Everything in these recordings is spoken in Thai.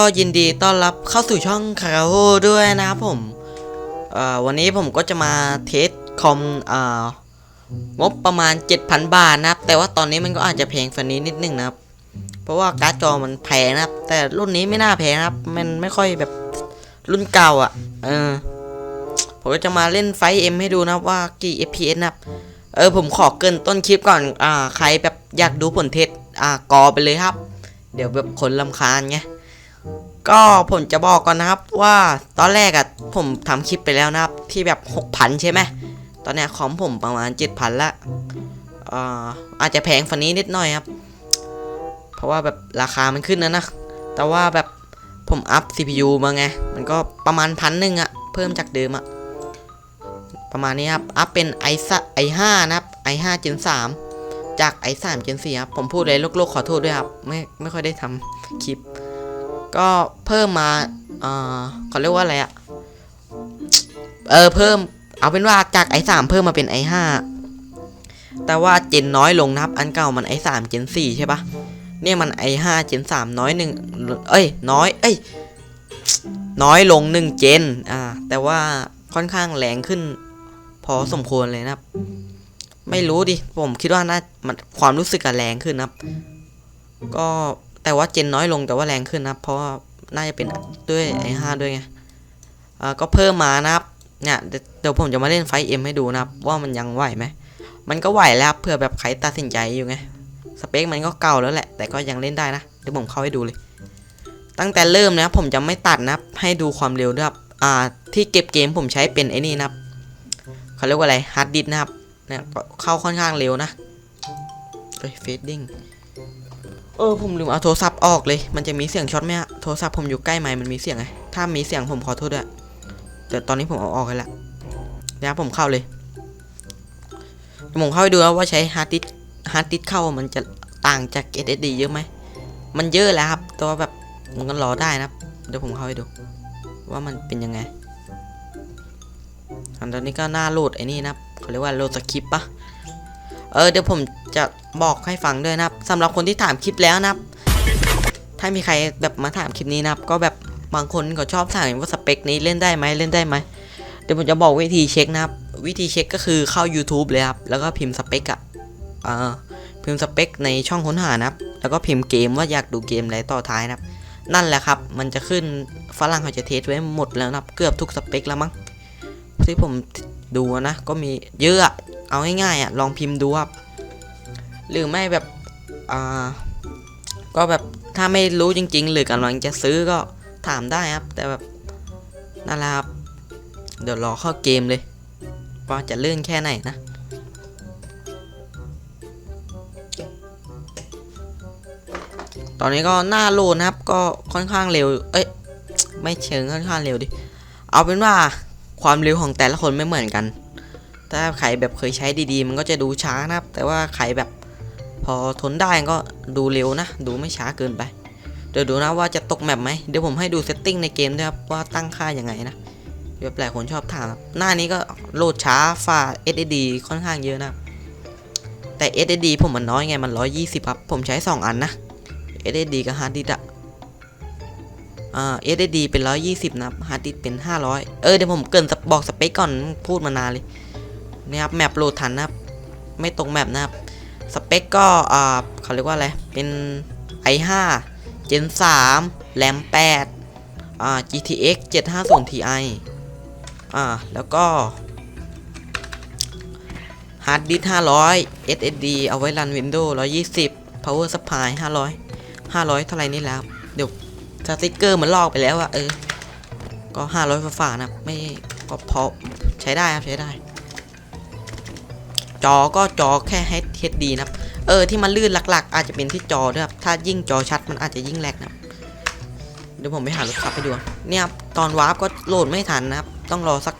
ก็ยินดีต้อนรับเข้าสู่ช่องคาราโฮด้วยนะครับผมวันนี้ผมก็จะมาเทสคอมอ่างบประมาณ 7,000 บาทนะครับ แต่ว่าตอนนี้มันก็อาจจะแพงฝันนี้นิดนึงนะครับ เพราะว่าการ์ดจอมันแพงนะครับ แต่รุ่นนี้ไม่น่าแพงนะครับ มันไม่ค่อยแบบรุ่นเก่าอะ เออ ผมก็จะมาเล่นไฟเอ็มให้ดูนะว่ากี่ FPS นะครับ เออผมขอเกินต้นคลิปก่อน อ่า ใครแบบอยากดูผลเทสอ่ากอไปเลยครับ เดี๋ยวแบบคนลำคาญไง ก็ผมจะบอกก่อนนะครับว่าตอนแรกอะผมทำคลิปไปแล้วนะครับ ที่แบบ 6,000 ใช่ไหม ตอนนี้ของผมประมาณ 7,000 ละอ่าอาจจะแพงฝันนี้นิดหน่อยครับ เพราะว่าแบบราคามันขึ้นนะนะ แต่ว่าแบบผมอัพ CPU มาไง มันก็ประมาณพันหนึ่งอะเพิ่มจากเดิมอะประมาณนี้ครับ อัพเป็น i ไอห้านะครับ i ห้า Gen 3จาก i สาม Gen 4ครับ ผมพูดเลยโลกๆขอโทษด้วยครับ ไม่ไม่ค่อยได้ทำคลิป ก็เพิ่มมาเอ่อเขาเรียกว่าอะไรอะเออเพิ่ม เอาเป็นว่าจาก i 3เพิ่มมาเป็น i 5แต่ว่าเจนน้อยลงนะครับ อันเก่ามัน i 3เจน4ใช่ปะเนี่ยมัน i 5เจน3น้อยหนึ่งเอ้ย น้อย เอ้ย น้อยลงหนึ่งเจน อ่า แต่ว่าค่อนข้างแรงขึ้น พอสมควรเลยนะครับ ไม่รู้ดิ ผมคิดว่าน่ามันความรู้สึกอะแรงขึ้นนะครับ ก็ แต่ว่าเจนน้อยลงแต่ว่าแรงขึ้นนะครับ เพราะว่าน่าจะเป็นด้วยไอห้าด้วยไงอ่าก็เพิ่มมานะครับ เนี่ยเดี๋ยวผมจะมาเล่นไฟเอ็มให้ดูนะครับ ว่ามันยังไหวไหมมันก็ไหวแล้วเผื่อแบบใครตัดสินใจอยู่ไงสเปคมันก็เก่าแล้วแหละ แต่ก็ยังเล่นได้นะเดี๋ยวผมเข้าให้ดูเลย ตั้งแต่เริ่มนะผมจะไม่ตัดนะให้ดูความเร็วด้วยอ่าที่เก็บเกมผมใช้เป็นไอ้นี่นะครับเขาเรียกว่าอะไรฮาร์ดดิสนะครับเนี่ยก็เข้าค่อนข้างเร็วนะเฟดดิ้ง ออผมลืมเอาโทรศัพท์ออกเลย มันจะมีเสียงช็อตไหมฮะโทรศัพท์ผมอยู่ใกล้ไหมมันมีเสียงไง ถ้ามีเสียงผมขอโทษด้วยแต่ตอนนี้ผมเอาออกไปละเดี๋ยวผมเข้าเลยผมเข้าไปดูแล้วว่าใช้ฮาร์ดดิสฮาร์ดดิสเข้ามันจะต่างจาก SSD เยอะไหม มันเยอะแล้วครับ แต่ว่าแบบมันก็รอได้นะครับเดี๋ยวผมเข้าไปดู ว่ามันเป็นยังไงอันตอนนี้ก็หน้าโหลดไอ้นี่นะเขาเรียกว่าโหลดสคริปต์ปะ เออเดี๋ยวผมจะบอกให้ฟังด้วยนะครับสำหรับคนที่ถามคลิปแล้วนะครับ ถ้ามีใครแบบมาถามคลิปนี้นะครับ ก็แบบบางคนก็ชอบถามว่าสเปคนี้เล่นได้ไหมเล่นได้ไหมเดี๋ยวผมจะบอกวิธีเช็คนะครับ วิธีเช็คก็คือเข้า YouTube เลยครับแล้วก็พิมพ์สเปคอะอ่าพิมพ์สเปคในช่องค้นหานะครับ แล้วก็พิมพ์เกมว่าอยากดูเกมอะไรต่อท้ายนะครับ นั่นแหละครับ มันจะขึ้นฝรั่งเขาจะเทสไว้หมดแล้วนะครับ เกือบทุกสเปคแล้วมั้งที่ผมดูนะก็มีเยอะ เอาง่ายๆอะลองพิมพ์ดูครับหรือไม่แบบอ่าก็แบบถ้าไม่รู้จริง ๆ หรือกำลังจะซื้อก็ถามได้ครับ แต่แบบนั่นแหละครับ เดี๋ยวรอเข้าเกมเลยว่าจะเลื่อนแค่ไหนนะตอนนี้ก็หน้าโหลดนะครับ ก็ค่อนข้างเร็ว เอ้ย ไม่เชิงค่อนข้างเร็วดิ เอาเป็นว่าความเร็วของแต่ละคนไม่เหมือนกัน ถ้าใครแบบเคยใช้ดีๆ มันก็จะดูช้านะครับ แต่ว่าใครแบบพอทนได้ก็ดูเร็วนะ ดูไม่ช้าเกินไป เดี๋ยวดูนะว่าจะตกแมปไหม เดี๋ยวผมให้ดูเซตติ้งในเกมด้วยครับว่าตั้งค่ายังไงนะแบบหลายคนชอบถามครับ หน้านี้ก็โหลดช้าฝ่า SSD ค่อนข้างเยอะนะแต่ SSD ผมมันน้อยไงมัน 120ครับ ผมใช้ 2 อันนะ SSD กับ hard disk อะอ่า SSD เป็น 120 นะครับ hard disk เป็น 500 เออเดี๋ยวผมเกินบอกสเปคก่อนพูดมานานเลย นี่ครับแมปโหลดทันนะครับ ไม่ตรงแมปนะครับสเปคก็อ่าเขาเรียกว่าอะไร เป็น i5 Gen 3 RAM 8อ่า GTX 750 Ti อ่า แล้วก็ Hard Disk 500 SSD เอาไว้รัน Windows 120 Power Supply 500 500 เท่าไหร่นี่แล้ว เดี๋ยวสติกเกอร์มันลอกไปแล้วอะเออ ก็ 500ฝ่าๆนะ ไม่ก็พอใช้ได้ครับ ใช้ได้ จอก็จอแค่ HD นะครับเออที่มันลื่นหลัก ๆ อาจจะเป็นที่จอด้วยครับถ้ายิ่งจอชัดมันอาจจะยิ่งแลกนะครับเดี๋ยวผมไปหารถขับไปดูเนี่ยครับตอนวาร์ปก็โหลดไม่ทันนะครับ ต้องรอสัก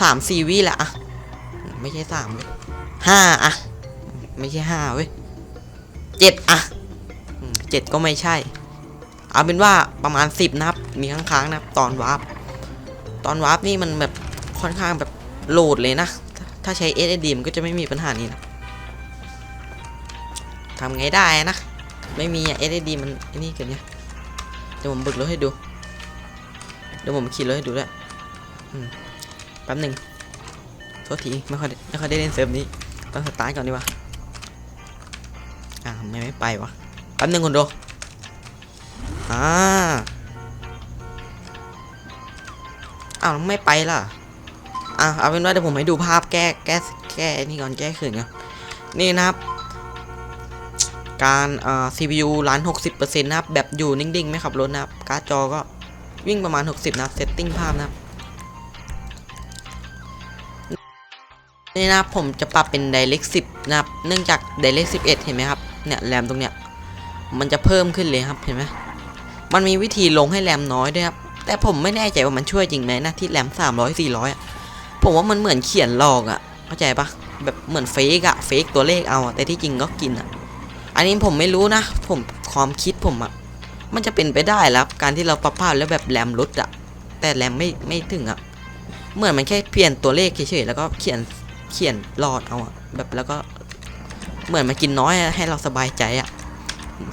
สามสี่วิแหละอะไม่ใช่สามเว้ยห้าอะไม่ใช่ห้าเว้ยเจ็ดอะเจ็ดก็ไม่ใช่ เอาเป็นว่าประมาณสิบนะครับ มีค้างๆนะครับ ตอนวาร์ปตอนวาร์ปนี่มันแบบค่อนข้างแบบโหลดเลยนะ ถ้าใช้ SSD มันก็จะไม่มีปัญหานี้นะทำไงได้นะ ไม่มีอะ SSD มันไอ้นี่กินเนี่ยเดี๋ยวผมบิกรถให้ดู เดี๋ยวผมขี่รถให้ดูด้วยแป๊บหนึ่งโทษทีไม่ค่อยได้ไม่ค่อยได้เล่นเซิร์ฟนี้ต้องสตาร์ทก่อนดีกว่าอ่าไม่ไม่ไปวะแป๊บหนึ่งคนดูอ่าอ้าวไม่ไปล่ะ อะเอาเป็นว่าเดี๋ยวผมให้ดูภาพแก้แก้แก้นี่ก่อนแก้ขืนก่อนนี่นะครับ การ อ่า CPU ล้าน60%นะครับ แบบอยู่นิ่งๆไม่ขับรถนะครับ การ์ดจอก็วิ่งประมาณ60นะครับเซตติ้งภาพนะครับ นี่นะครับผมจะปรับเป็น Direct 10 นะครับ เนื่องจาก Direct 11 เห็นไหมครับ เนี่ยแรมตรงเนี้ย มันจะเพิ่มขึ้นเลยครับ เห็นไหมมันมีวิธีลงให้แรมน้อยด้วยครับ แต่ผมไม่แน่ใจว่ามันช่วยจริงไหมนะที่แรม300 400อะ ผมว่ามันเหมือนเขียนหลอกอะเข้าใจปะแบบเหมือนเฟกอะเฟกตัวเลขเอาแต่ที่จริงก็กินอะอันนี้ผมไม่รู้นะ ผมความคิดผมอะมันจะเป็นไปได้แล้วครับการที่เราปรับภาพแล้วแบบแรมลดอะแต่แรมไม่ไม่ถึงอะเหมือนมันแค่เปลี่ยนตัวเลขเฉยๆแล้วก็เขียนเขียนหลอดเอาอะแบบแล้วก็เหมือนมากินน้อยให้เราสบายใจอะ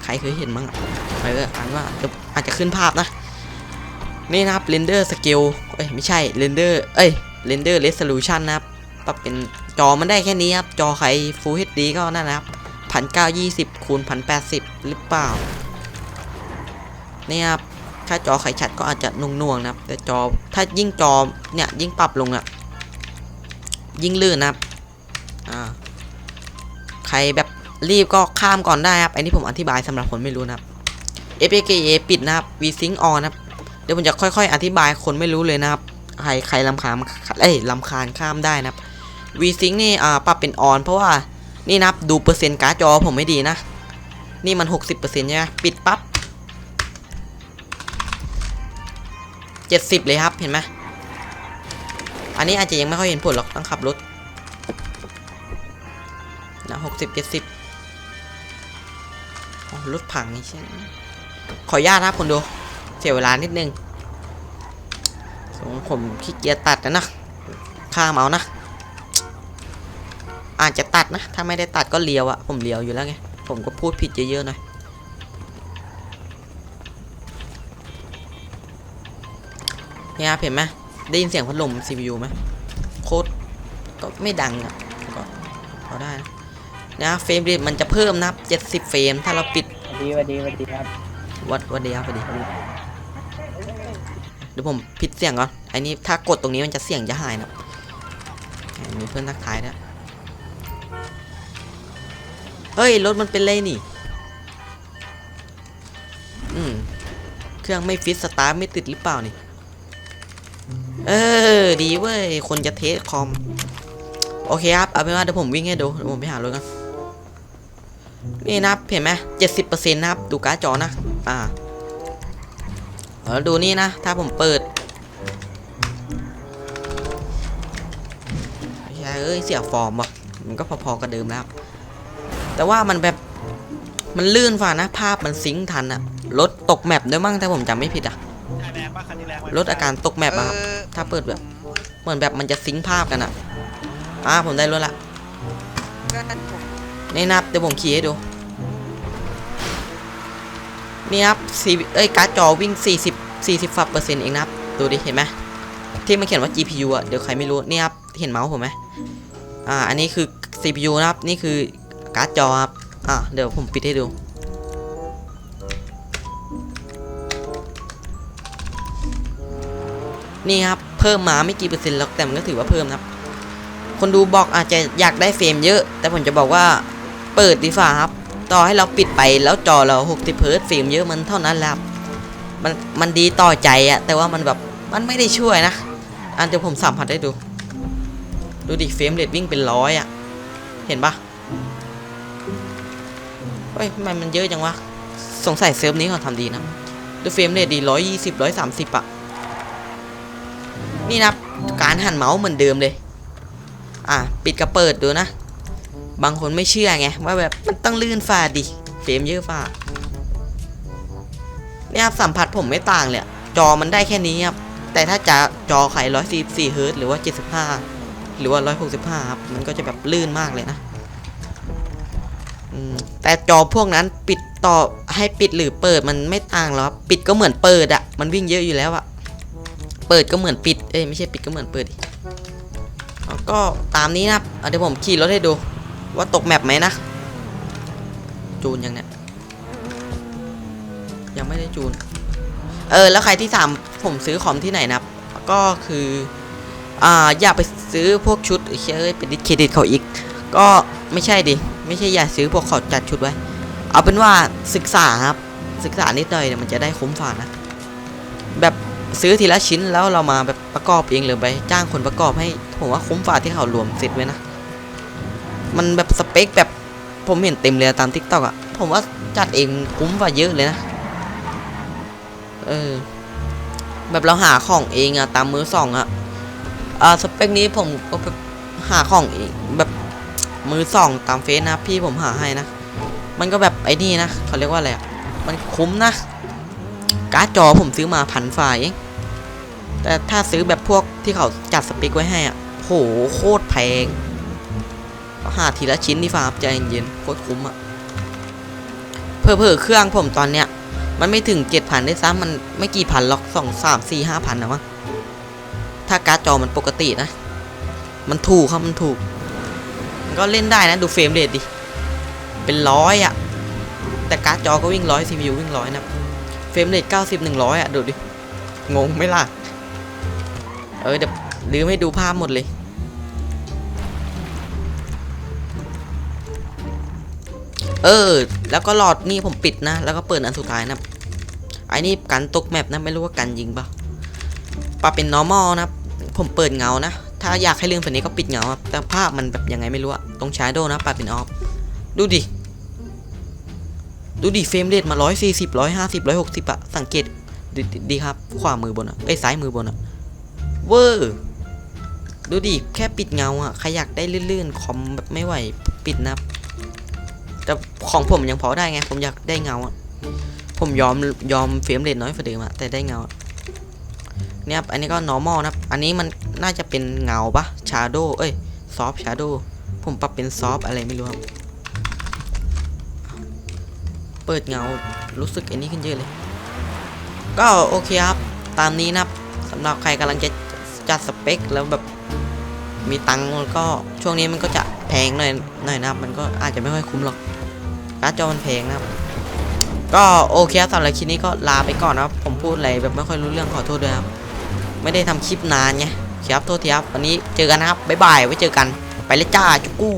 ใครเคยเห็นมั้งอะเอออันว่าอาจจะขึ้นภาพนะนี่นะครับ render scale เอ้ยไม่ใช่ render เอ้ย render resolution นะครับปรับเป็นจอมันได้แค่นี้ครับ จอใคร Full HD ก็นั่นนะครับพันเก้ายี่สิบคูณพันแปดสิบหรือเปล่า เนี่ยครับถ้าจอไขชัดก็อาจจะนุ่งๆนะครับ แต่จอถ้ายิ่งจอเนี่ยยิ่งปรับลงอะยิ่งลื่นนะครับอ่าใครแบบรีบก็ข้ามก่อนได้ครับ อันนี้ผมอธิบายสำหรับคนไม่รู้นะครับ FPGA ปิดนะครับ VSync on นะครับ เดี๋ยวผมจะค่อยๆ อธิบายคนไม่รู้เลยนะครับ ใครใครลำคาญเอ้ยลำคาญข้ามได้นะครับ VSync นี่อ่าปรับเป็น on เพราะว่านี่นับดูเปอร์เซ็นต์การ์ดจอผมไม่ดีนะ นี่มัน 60%ใช่ไหมปิดปับ๊บ70 เลยครับเห็นไหมอันนี้อาจจะยังไม่ค่อยเห็นผลหรอกต้องขับรถนะ60 70อ๋อรถพังนี่ใช่ขออนุญาตนะครับคนดู เสียเวลานิดนึง ผมขี้เกียจตัดนะนะข้ามเอานะ อาจจะตัดนะ ถ้าไม่ได้ตัดก็เลียวอะผมเลียวอยู่แล้วไง ผมก็พูดผิดเยอะๆหน่อยเนี่ยครับเห็นไหมได้ยินเสียงพัดลม CPU ไหมโคตรก็ไม่ดังอะก็พอได้นะนะเฟรมเรทมันจะเพิ่มนะครับ70 เฟรม ถ้าเราปิดสวัสดีสวัสดีสวัสดีครับวัดวัดเดียวพอดีเดี๋ยวผมผิดเสียงก่อนไอ้นี้ถ้ากดตรงนี้มันจะเสี่ยงจะหายนะมีเพื่อนทักทายด้วยเฮ้ยรถมันเป็นเลยนี่ อืมเครื่องไม่ฟิตสตาร์ไม่ติดหรือเปล่านี่ เออ ดีเว้ย คนจะเทสคอม โอเคครับ เอาเป็นว่าเดี๋ยวผมวิ่งให้ดูเดี๋ยวผมไปหารถกันนี่นะเห็นไหมเจ็ดสิบเปอร์เซ็นต์นะครับ ดูการ์ดจอนะ อ่าแล้วดูนี่นะ ถ้าผมเปิด เอ้ยเสียฟอร์มว่ะมันก็พอๆกับเดิมแล้ว แต่ว่ามันแบบมันลื่นฝ่านะ ภาพมันซิงค์ทันอะรถตกแมปด้วยมั้งถ้าผมจำไม่ผิดอะแรงปะคันนี้แรงปะลดอาการตกแมปอะครับถ้าเปิดแบบ เหมือนแบบมันจะซิงค์ภาพกันอะอ่าผมได้รถละนี่นะครับเดี๋ยวผมขี่ให้ดูนี่ครับซีเอ้ยการ์ดจอวิ่ง 40 40ฝักเปอร์เซ็นต์เองนะครับ ดูดิ เห็นไหมที่มันเขียนว่า GPU อะ เดี๋ยวใครไม่รู้ นี่ครับ เห็นเมาส์ผมไหมอ่า อันนี้คือ CPU นะครับ นี่คือการ์ดจอครับ อ่า เดี๋ยวผมปิดให้ดู นี่ครับ เพิ่มมาไม่กี่เปอร์เซ็นต์หรอกแต่มันก็ถือว่าเพิ่มนะครับ คนดูบอกอาจจะอยากได้เฟรมเยอะ แต่ผมจะบอกว่าเปิดดีฝ่าครับ ต่อให้เราปิดไปแล้วจอเรา60เฮิร์ตเฟรมเยอะมันเท่านั้นแหละครับมันมันดีต่อใจอะแต่ว่ามันแบบมันไม่ได้ช่วยนะ อันเดี๋ยวผมสัมผัสได้ดู ดูดิเฟรมเรทวิ่งเป็นร้อยอะเห็นปะเฮ้ยทำไมมันเยอะจังวะ สงสัยเซิร์ฟนี้เขาทำดีนะ ดูเฟรมเรทดีร้อยยี่สิบร้อยสามสิบอะนี่นะการหันเมาส์เหมือนเดิมเลย อะ ปิดกับเปิดดูนะ บางคนไม่เชื่อไง ว่าแบบมันต้องลื่นฟ้าดิ เฟรมเยอะฟ้าเนี่ยครับสัมผัสผมไม่ต่างเลยจอมันได้แค่นี้ครับ แต่ถ้าจะจอไข144เฮิร์ตหรือว่า 75 หรือว่า 165 ครับ มันก็จะแบบลื่นมากเลยนะแต่จอพวกนั้นปิดต่อให้ปิดหรือเปิดมันไม่ต่างหรอกปิดก็เหมือนเปิดอะมันวิ่งเยอะอยู่แล้วอะเปิดก็เหมือนปิดเอ้ยไม่ใช่ปิดก็เหมือนเปิดแล้วก็ตามนี้นะครับอะเดี๋ยวผมขี่รถให้ดู ว่าตกแมปไหมนะ จูนยังเนี่ยยังไม่ได้จูน เออ แล้วใครที่ถามผมซื้อคอมที่ไหนนับก็คือ อ่า อย่าไป ซื้อพวกชุดเชื่อเป็นดิสเครดิตเขาอีก ก็ไม่ใช่ดิ ไม่ใช่อย่าซื้อพวกเขาจัดชุดไว้ เอาเป็นว่าศึกษาครับ ศึกษานิดหน่อยเนี่ยมันจะได้คุ้มฝ่านะ แบบซื้อทีละชิ้นแล้วเรามาแบบประกอบเองหรือไปจ้างคนประกอบให้ผมว่าคุ้มฝ่าที่เขารวมเสร็จไว้นะ มันแบบสเปคแบบผมเห็นเต็มเลยตามทิกตอกอะผมว่าจัดเองคุ้มกว่าเยอะเลยนะ เออ แบบเราหาของเองอะตามมือสองอะ อ่าสเปคนี้ผมก็หาของเองแบบมือสองตามเฟซนะพี่ผมหาให้นะ มันก็แบบไอ้นี่นะเขาเรียกว่าอะไรอะมันคุ้มนะการ์ดจอผมซื้อมาพันฝ่ายเองแต่ถ้าซื้อแบบพวกที่เขาจัดสเปคไว้ให้อะโหโคตรแพงหาทีละชิ้นดีฟ้ารับใจเย็นๆโคตรคุ้มอะเพอเพอๆเครื่องผมตอนเนี้ย มันไม่ถึงเจ็ดพันได้ซ้ำมันไม่กี่พันหรอกสองสามสี่ห้าพันนะมั้ง ถ้าการ์ดจอมันปกตินะ มันถูกครับมันถูก มันก็เล่นได้นะดูเฟรมเรทดิ เป็นร้อยอะแต่การ์ดจอก็วิ่งร้อยซีพียูวิ่งร้อยนะเฟรมเรทเก้าสิบหนึ่งร้อยอะดูดิ งงไหมล่ะ เออเดี๋ยวลืมให้ดูภาพหมดเลยเออ แล้วก็หลอดนี่ผมปิดนะ แล้วก็เปิดอันสุดท้ายนะไอ้นี่กันตกแมปนะ ไม่รู้ว่ากันยิงปะปรับเป็น normal นะ ผมเปิดเงานะ ถ้าอยากให้เรื่องแบบนี้ก็ปิดเงาครับแต่ภาพมันแบบยังไงไม่รู้อะตรง shadow นะปรับเป็น off ดูดิ ดูดิเฟรมเรทมา 140 150 160อะสังเกตดีดีครับ ขวามือบนอะเอ้ซ้ายมือบนอะเวอร์ดูดิ แค่ปิดเงาอะใครอยากได้ลื่นๆ คอมแบบไม่ไหวปิดนะ แต่ของผมยังพอได้ไง ผมอยากได้เงาอะผมยอมยอมเฟรมเรทน้อยกว่าเดิมอะแต่ได้เงาอะ เนี่ยอันนี้ก็ normal นะครับ อันนี้มันน่าจะเป็นเงาปะ shadow เอ้ย soft shadow ผมปรับเป็น soft อะไรไม่รู้ครับ เปิดเงา รู้สึกอันนี้ขึ้นเยอะเลย ก็โอเคครับ ตามนี้นะครับสำหรับใครกำลังจะจัดสเปคแล้วแบบมีตังค์ก็ช่วงนี้มันก็จะแพงหน่อยหน่อยนะครับ มันก็อาจจะไม่ค่อยคุ้มหรอกการ์ดจอมันแพงนะครับ ก็โอเคครับสำหรับคลิปนี้ก็ลาไปก่อนนะครับ ผมพูดอะไรแบบไม่ค่อยรู้เรื่องขอโทษด้วยครับ ไม่ได้ทำคลิปนานไงครับโทษทีครับวันนี้เจอกันนะครับบ๊ายบายไว้เจอกันไปเลยจ้าจุกกู้